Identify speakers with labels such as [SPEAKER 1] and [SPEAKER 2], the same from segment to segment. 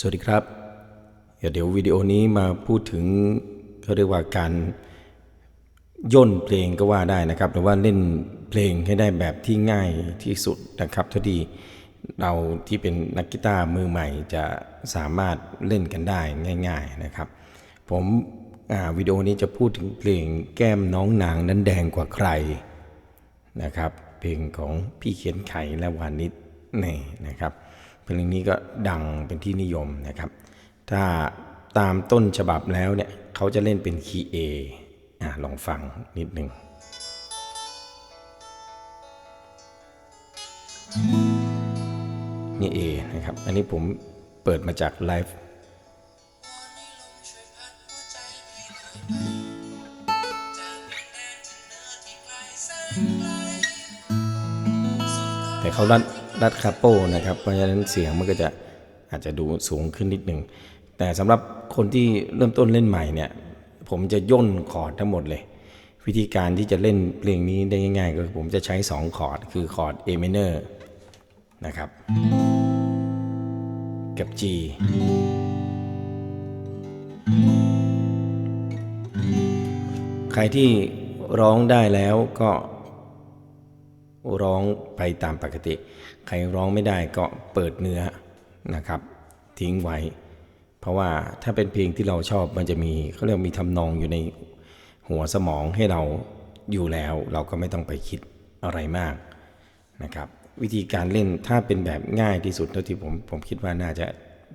[SPEAKER 1] สวัสดีครับ เดี๋ยววิดีโอนี้มาพูดถึงเขาเรียกว่าการย่นเพลงก็ว่าได้นะครับ หรือว่าเล่นเพลงให้ได้แบบที่ง่ายที่สุดนะครับเท่าที่เราที่เป็นนักกีตาร์มือใหม่จะสามารถเล่นกันได้ง่าย ๆนะครับ ผมวิดีโอนี้จะพูดถึงเพลงแก้มน้องนางนั้นแดงกว่าใครนะครับ เพลงของพี่เขียนไขและวานิชนี่นะครับ เพลงนี้ก็ดังเป็นที่นิยมนะครับ ถ้าตามต้นฉบับแล้วเนี่ยเขาจะเล่นเป็นคีย์เอลองฟังนิดหนึ่ง นี่เอนะครับ อันนี้ผมเปิดมาจากไลฟ์แต่เขารัด รัดคาโป้นะครับ เพราะฉะนั้นเสียงมันก็จะอาจจะดูสูงขึ้นนิดหนึ่ง แต่สำหรับคนที่เริ่มต้นเล่นใหม่เนี่ยผมจะย่นคอร์ดทั้งหมดเลย วิธีการที่จะเล่นเพลงนี้ได้ง่ายๆก็คือผมจะใช้ 2 คอร์ด คือคอร์ด A minor นะครับ กับ G ใครที่ร้องได้แล้วก็ ร้องไปตามปกติ ใครร้องไม่ได้ก็เปิดเนื้อนะครับ ทิ้งไว้ เพราะว่าถ้าเป็นเพลงที่เราชอบมันจะมีเขาเรียกมีทำนองอยู่ในหัวสมองให้เราอยู่แล้วเราก็ไม่ต้องไปคิดอะไรมากนะครับ วิธีการเล่นถ้าเป็นแบบง่ายที่สุดเท่าที่ผมผมคิดว่าน่าจะ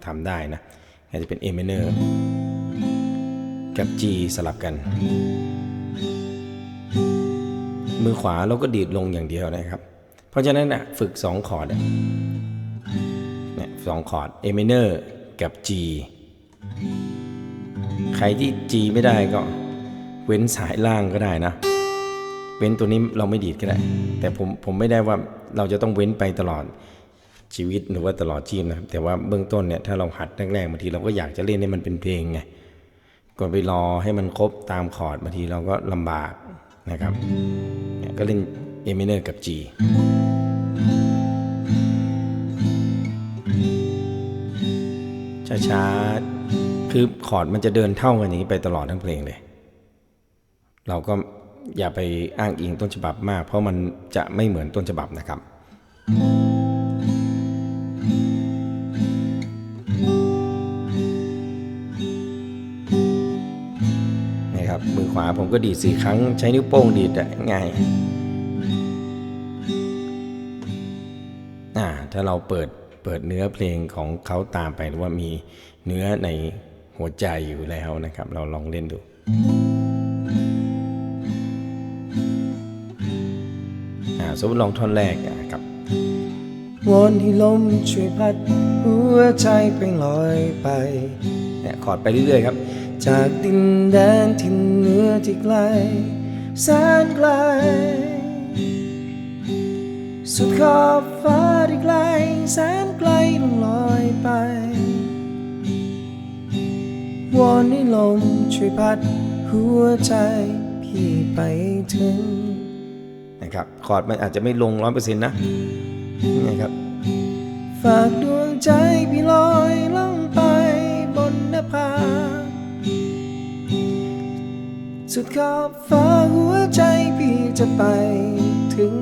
[SPEAKER 1] ทำได้นะอาจจะเป็น A minor กับ G สลับกัน มือขวาเราก็ดีดลงอย่างเดียวนะครับ เพราะฉะนั้นนะฝึก 2 คอร์ดเนี่ยสองคอร์ด A minor กับ G ใครที่ G ไม่ได้ก็เว้นสายล่างก็ได้นะ เว้นตัวนี้เราไม่ดีดก็ได้ แต่ผมผมไม่ได้ว่าเราจะต้องเว้นไปตลอดชีวิตหรือว่าตลอดชีพนะครับ แต่ว่าเบื้องต้นเนี่ยถ้าเราหัดแรกๆบางทีเราก็อยากจะเล่นให้มันเป็นเพลงไงก่อนไปรอให้มันครบตามคอร์ดบางทีเราก็ลำบาก นะครับเนี่ยก็เล่น A minor กับ G ช้าๆคือคอร์ดมันจะเดินเท่ากันอย่างนี้ไปตลอดทั้งเพลงเลย เราก็อย่าไปอ้างอิงต้นฉบับมาก เพราะมันจะไม่เหมือนต้นฉบับนะครับ ขวาผมก็ดีดสี่ครั้ง ใช้นิ้วโป้งดีดอะง่ายอ่าถ้าเราเปิดเปิดเนื้อเพลงของเขาตามไปหรือว่ามีเนื้อในหัวใจอยู่แล้วนะครับ เราลองเล่นดูอ่าสมมติลองท่อนแรกอะครับ
[SPEAKER 2] วอนให้ลมช่วยพัดหัวใจไปลอยไป
[SPEAKER 1] เนี่ยคอร์ดไปเรื่อยๆครับ
[SPEAKER 2] จากดินแดนที่เหนือที่ไกลแสนไกล สุดขอบฟ้าที่ไกลแสนไกลลงลอยไปวอนให้ลมช่วยพัดหัวใจพี่ไปถึง
[SPEAKER 1] นะครับคอร์ดมันอาจจะไม่ลงร้อยเปอร์เซ็นต์นะนี่ครับ
[SPEAKER 2] ฝากด้วง สุดขอบฟ้าหัวใจพี่จะไปถึง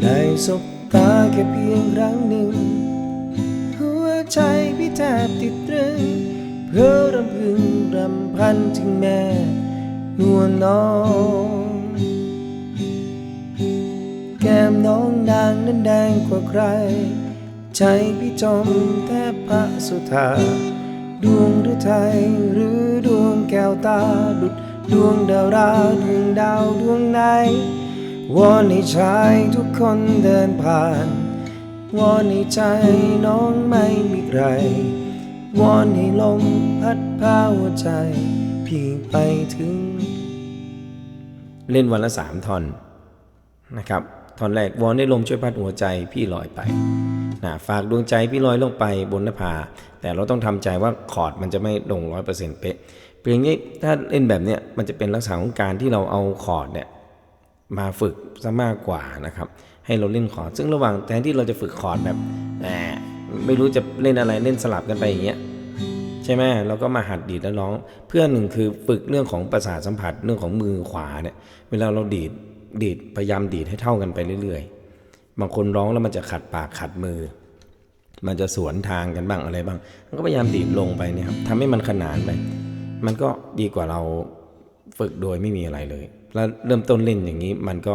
[SPEAKER 2] ได้สบตาแค่เพียงครั้งหนึ่ง หัวใจพี่แทบติดตรึง เพื่อรำพึงรำพันถึงแม่นวลน้อง แก้มน้องนางนั้นแดงกว่าใคร ใจพี่จมแทบพระสุธา ดวงหรือไทยหรือดวงแก้วตาดุดดวงดาวราดวงดาวดวงไหนวอนให้ชายทุกคนเดินผ่านวอนให้ใจน้องไม่มีใครวอนให้ลมพัดพาหัวใจ พี่ไปถึง
[SPEAKER 1] เล่นวันละสามท่อนนะครับท่อนแรกวอนได้ลมช่วยพัดหัวใจพี่ลอยไป นะฝากดวงใจพี่ลอยลงไปบนหน้าผาแต่เราต้องทำใจว่าคอร์ดมันจะไม่ลงร้อยเปอร์เซ็นต์เป๊ะเพลงนี้ถ้าเล่นแบบเนี้ยมันจะเป็นลักษณะของการที่เราเอาคอร์ดเนี่ยมาฝึกซะมากกว่านะครับให้เราเล่นคอร์ดซึ่งระหว่างแทนที่เราจะฝึกคอร์ดแบบแหมไม่รู้จะเล่นอะไรเล่นสลับกันไปอย่างเงี้ยใช่ไหมเราก็มาหัดดีดแล้วร้อง เพื่อนหนึ่งคือฝึกเรื่องของประสาทสัมผัสเรื่องของมือขวาเนี่ยเวลาเราดีดดีดพยายามดีดให้เท่ากันไปเรื่อยๆ บางคนร้องแล้วมันจะขัดปากขัดมือ มันจะสวนทางกันบ้างอะไรบ้าง มันก็พยายามดีดลงไปเนี่ยครับทำให้มันขนานไป มันก็ดีกว่าเราฝึกโดยไม่มีอะไรเลย แล้วเริ่มต้นเล่นอย่างนี้ มันก็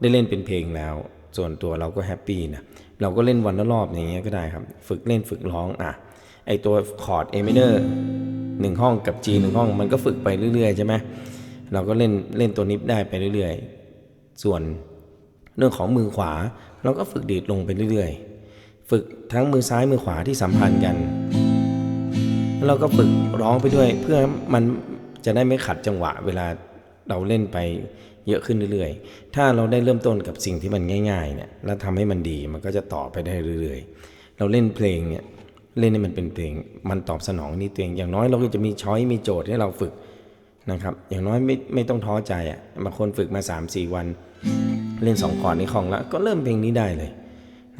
[SPEAKER 1] ได้เล่นเป็นเพลงแล้ว ส่วนตัวเราก็แฮปปี้นะ เราก็เล่นวันละรอบอย่างเงี้ยก็ได้ครับ ฝึกเล่นฝึกร้องอะ ไอตัวคอร์ดเอเมเนอร์หนึ่งห้องกับ G หนึ่งห้อง มันก็ฝึกไปเรื่อยๆใช่ไหมเราก็เล่นเล่นตัวนิฟได้ไปเรื่อยๆ ส่วนเรื่องของมือขวา เราก็ฝึกดีดลงไปเรื่อยๆ ฝึกทั้งมือซ้ายมือขวาที่สัมพันธ์กันแล้วเราก็ฝึกร้องไปด้วย เพื่อมันจะได้ไม่ขัดจังหวะเวลาเราเล่นไปเยอะขึ้นเรื่อยๆ ถ้าเราได้เริ่มต้นกับสิ่งที่มันง่ายๆเนี่ยแล้วทำให้มันดีมันก็จะต่อไปได้เรื่อยๆ เราเล่นเพลงเนี่ยเล่นให้มันเป็นเพลง มันตอบสนองนี่ตัวเองอย่างน้อยเราก็จะมีช้อยมีโจทย์ให้เราฝึกนะครับ อย่างน้อยไม่ไม่ต้องท้อใจอะบางคนฝึกมา 3-4 วัน เล่นสองคอร์ดนี่คล่องแล้วก็เริ่มเพลงนี้ได้เลย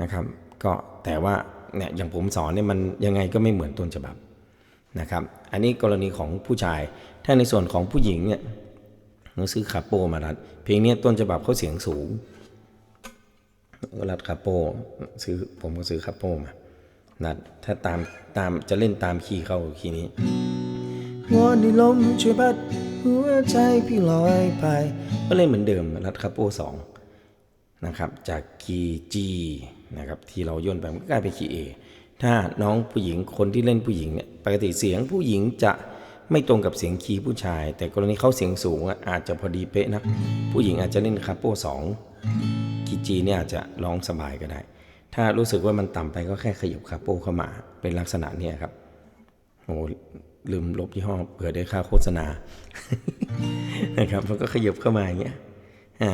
[SPEAKER 1] นะครับ ก็แต่ว่าเนี่ยอย่างผมสอนเนี่ยมันยังไงก็ไม่เหมือนต้นฉบับนะครับ อันนี้กรณีของผู้ชาย ถ้าในส่วนของผู้หญิงเนี่ยหนังซื้อคาโปมารัด เพลงเนี้ยต้นฉบับเขาเสียงสูงก็รัดคาโปซื้อผมก็ซื้อคาโปมานัดถ้าตามตามจะเล่นตามคีย์เขาคีย์นี้
[SPEAKER 2] วอนให้ลมช่วยพัดหัวใจพี่ลอยไป
[SPEAKER 1] ก็เล่นเหมือนเดิมรัดคาโปสอง นะครับจากคีย์ G นะครับที่เราย่นไปมันก็กลายเป็นคีย์ A ถ้าน้องผู้หญิงคนที่เล่นผู้หญิงเนี่ยปกติเสียงผู้หญิงจะไม่ตรงกับเสียงคีย์ผู้ชาย แต่กรณีเขาเสียงสูงอาจจะพอดีเป๊ะนะผู้หญิงอาจจะเล่นคาโป้สองคีย์ G เนี่ยอาจจะร้องสบายก็ได้ ถ้ารู้สึกว่ามันต่ำไปก็แค่ขยับคาโปเข้ามา เป็นลักษณะเนี้ยครับโอ้ลืมลบยี่ห้อเผื่อได้ค่าโฆษณานะครับมันก็ขยับเข้ามาอย่างเงี้ยอ่า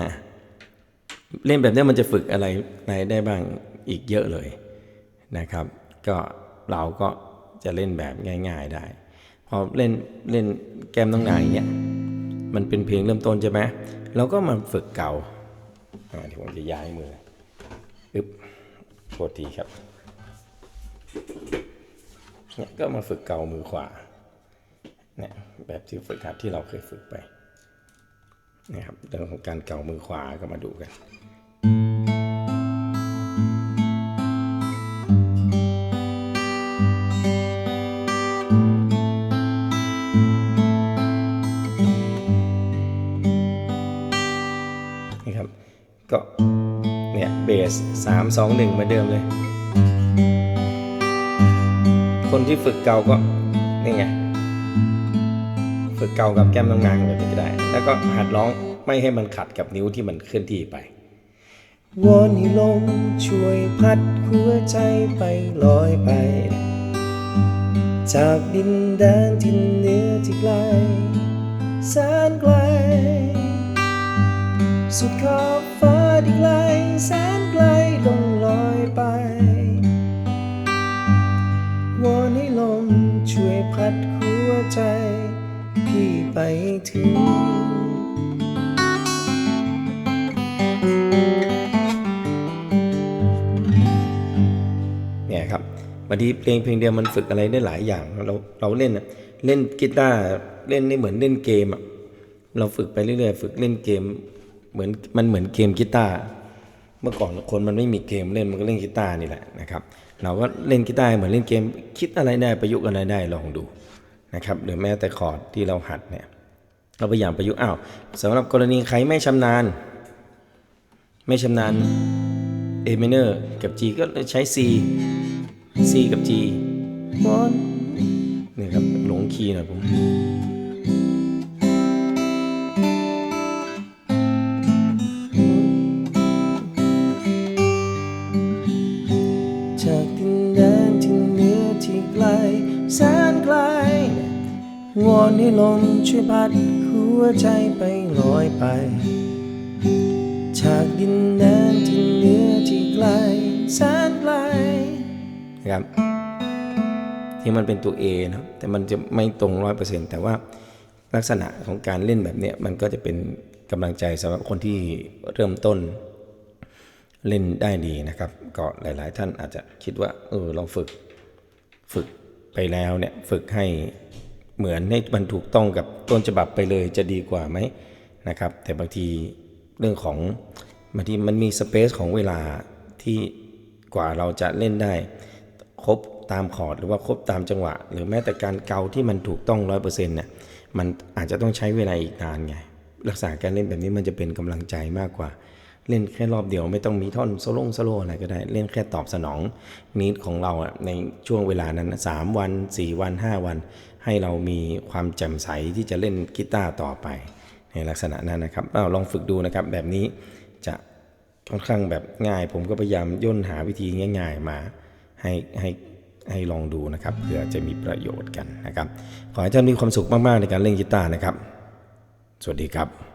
[SPEAKER 1] เล่นแบบนี้มันจะฝึกอะไรในได้บ้างอีกเยอะเลยนะครับ ก็เราก็จะเล่นแบบง่าย ๆได้ พอเล่นเล่นแก้มต้องนาอย่างเงี้ยมันเป็นเพลงเริ่มต้นใช่ไหมเราก็มาฝึกเก่าอ่าเดี๋ยวผมจะย้ายมืออึ๊บโทษทีครับเนี่ยก็มาฝึกเก่ามือขวาเนี่ยแบบที่ฝึกหัดที่เราเคยฝึกไปนะครับเรื่องของการเก่ามือขวาก็มาดูกัน ก็เนี่ยเบสสามสองหนึ่งเหมือนเดิมเลย คนที่ฝึกเก่าก็นี่ไงฝึกเก่ากับแก้มนางๆแบบนี้ก็ได้ แล้วก็หัดร้องไม่ให้มันขัดกับนิ้วที่มันเคลื่อนที่ไป
[SPEAKER 2] วอนให้ลมช่วยพัดหัวใจไปลอยไป จากดินแดนที่เหนือที่ไกลแสนไกล สุดขอบฟ้าที่ไกลแสนไกลลงลอยไป วอนให้ลมช่วยพัดหัวใจ พี่ไปถึง
[SPEAKER 1] เนี่ยครับบางทีเพลงเพลงเดียวมันฝึกอะไรได้หลายอย่าง เราเราเล่นนะเล่นกีตาร์เล่นนี่เหมือนเล่นเกมอะเราฝึกไปเรื่อยๆ ฝึกเล่นเกม เหมือนมันเหมือนเกมกีตาร์เมื่อก่อนคนมันไม่มีเกมเล่นมันก็เล่นกีตาร์นี่แหละนะครับ เราก็เล่นกีตาร์เหมือนเล่นเกมคิดอะไรได้ประยุกต์อะไรได้ลองดูนะครับหรือแม้แต่คอร์ดที่เราหัดเนี่ยเราพยายามประยุกต์อ้าวสำหรับกรณีใครไม่ชำนาญ ไม่ชำนาญ A minor กับ G ก็ใช้ C C กับ G
[SPEAKER 2] วอน
[SPEAKER 1] นี่ครับหลงคีย์หน่อยผม
[SPEAKER 2] อนให้ลมช่วยพัดหัวใจไปลอยไป จากดินแดนที่เหนือที่ไกลแสนไกล
[SPEAKER 1] นะครับที่มันเป็นตัว A เนะแต่มันจะไม่ตรงร้อยเปอร์เซ็นต์แต่ว่าลักษณะของการเล่นแบบเนี้ยมันก็จะเป็นกำลังใจสำหรับคนที่เริ่มต้นเล่นได้ดีนะครับ ก็หลาย ๆ ท่านอาจจะคิดว่าเออลองฝึกฝึกไปแล้วเนี่ยฝึกให้ เหมือนให้มันถูกต้องกับต้นฉบับไปเลยจะดีกว่าไหมนะครับ แต่บางทีเรื่องของบางทีมันมีสเปซของเวลาที่กว่าเราจะเล่นได้ ครบตามคอร์ดหรือว่าครบตามจังหวะ หรือแม้แต่การเกาที่มันถูกต้องร้อยเปอร์เซ็นต์เนี่ยมันอาจจะต้องใช้เวลาอีกนานไงลักษณะการเล่นแบบนี้มันจะเป็นกำลังใจมากกว่า เล่นแค่รอบเดียวไม่ต้องมีท่อนโซโล่งโซโล่อะไรก็ได้ เล่นแค่ตอบสนองนิดของเราอะในช่วงเวลานั้นสามวัน 4 วัน 5 วัน ให้เรามีความแจ่มใสที่จะเล่นกีตาร์ต่อไป ในลักษณะนั้นนะครับเอาลองฝึกดูนะครับ แบบนี้จะค่อนข้างแบบง่าย ผมก็พยายามย่นหาวิธีง่าย ๆ มาให้ให้ให้ลองดูนะครับเพื่อจะมีประโยชน์กันนะครับ ขอให้ท่านมีความสุขมากๆในการเล่นกีตาร์นะครับ สวัสดีครับ